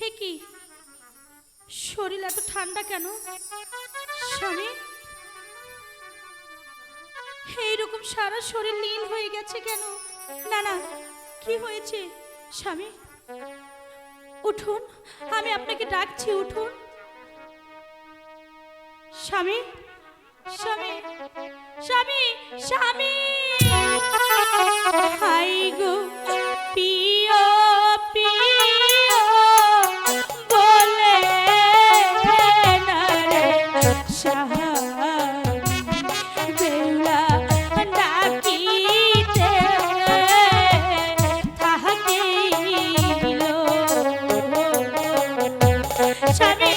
হে কি? শরীর এত ঠান্ডা কেন? স্বামী? এইরকম সারা শরীর নীল হয়ে গেছে কেন? না না, কি হয়েছে? স্বামী, উঠুন, আমি আপনাকে ডাকছি, উঠুন। স্বামী স্বামী স্বামী স্বামী! থাকিল স্বামী